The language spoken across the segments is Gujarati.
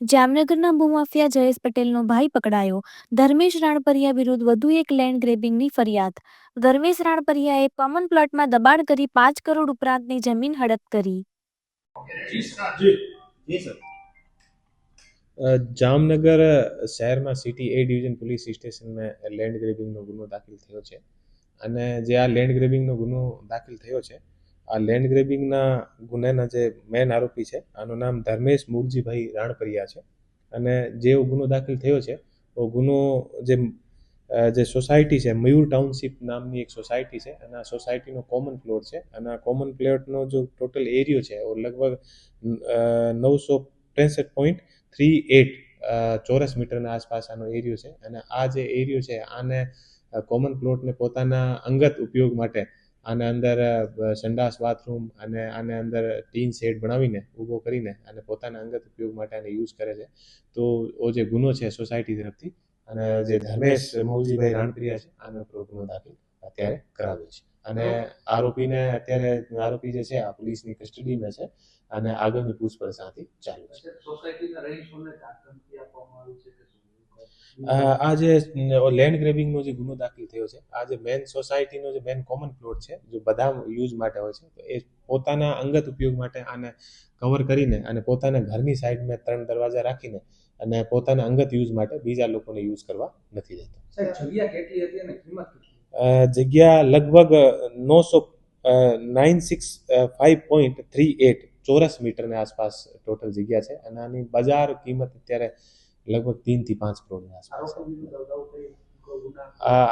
જામનગરના ભૂમાફિયા જયેશ પટેલનો ભાઈ પકડાયો. ધર્મેશ રાણપરિયા વિરુદ્ધ વધુ એક લેન્ડ ગ્રેબિંગની ફરિયાદ. ધર્મેશ રાણપરિયાએ કોમન પ્લોટમાં દબાણ કરી પાંચ કરોડ ઉપરાંતની જમીન હડપ કરી. જામનગર શહેરમાં સિટી એ ડિવિઝન પોલીસ સ્ટેશનમાં લેન્ડ ગ્રેબિંગનો ગુનો દાખલ થયો છે. અને જે આ લેન્ડ ગ્રેબિંગનો ગુનો દાખલ થયો છે આ લેન્ડ ગ્રેબિંગના ગુનેના જે મેન આરોપી છે, આનું નામ ધર્મેશ મૂળજીભાઈ રાણપરિયા છે. અને જે ગુનો દાખલ થયો છે એ ગુનો જે જે સોસાયટી છે, મયુર ટાઉનશીપ નામની એક સોસાયટી છે, અને આ સોસાયટીનો કોમન પ્લોટ છે. અને આ કોમન પ્લોટનો જો ટોટલ એરિયો છે લગભગ નવસો ત્રેસઠ પોઈન્ટ થ્રી એટ ચોરસ મીટરના આસપાસ આનો એરિયો છે. અને આ જે એરિયો છે, આને કોમન પ્લોટને પોતાના અંગત ઉપયોગ માટે આને અંદર સંડાસ બાથરૂમ અને આને અંદર ટીન શેડ બનાવીને ઊભો કરીને અને પોતાના અંગત ઉપયોગ માટે આને યુઝ કરે છે. તો ઓ જે ગુનો છે સોસાયટી તરફથી અને જે ધર્મેશ મૌજીભાઈ રાણપ્રિયા છે, આનો ગુનો દાખલ અત્યારે કરાવ્યો છે. અને આરોપીને અત્યારે આરોપી જે છે, આ પોલીસની કસ્ટડીમાં છે અને આગળની પૂછપરછ આથી ચાલુ છે. સોસાયટીના રહીશોને આપવામાં આવી છે આ જે લેન્ડ ગ્રેબિંગનો જે ગુનો દાખલ થયો છે આ જે મેન સોસાયટીનો જે મેન કોમન પ્લોટ છે જે બધા યુઝ માટે હોય છે તો એ પોતાના અંગત ઉપયોગ માટે આને કવર કરીને અને પોતાના ઘરની સાઈડમાં ત્રણ દરવાજા રાખીને અને પોતાના અંગત યુઝ માટે બીજા લોકોને યુઝ કરવા નથી દેતો જગ્યા કેટલી હતી અને કિંમત અ, જગ્યા લગભગ નવસો nine six five point three eight ચોરસ મીટરની આસપાસ ટોટલ જગ્યા છે અને આની બજાર કિંમત અત્યારે લગભગ ત્રણથી પાંચ કરોડની આસપાસ.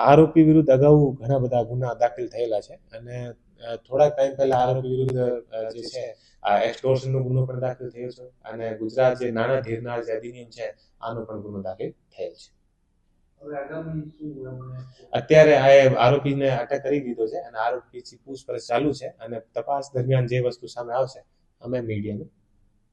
આરોપી વિરુદ્ધ અગાઉ ઘણા બધા ગુના દાખલ થયેલા છે અને થોડાક ટાઈમ પહેલા આરોપી વિરુદ્ધ જે છે આ એક્સટોર્શનનો ગુનો પણ દાખલ થયો છે અને ગુજરાત જે નાણાં ધીરનાર જે અધિનિયમ છે આનો પણ ગુનો દાખલ થયેલ છે. અત્યારે આ આરોપીને અટક કરી દીધો છે અને આરોપી પૂછપરછ ચાલુ છે અને તપાસ દરમિયાન જે વસ્તુ સામે આવશે અમે મીડિયાને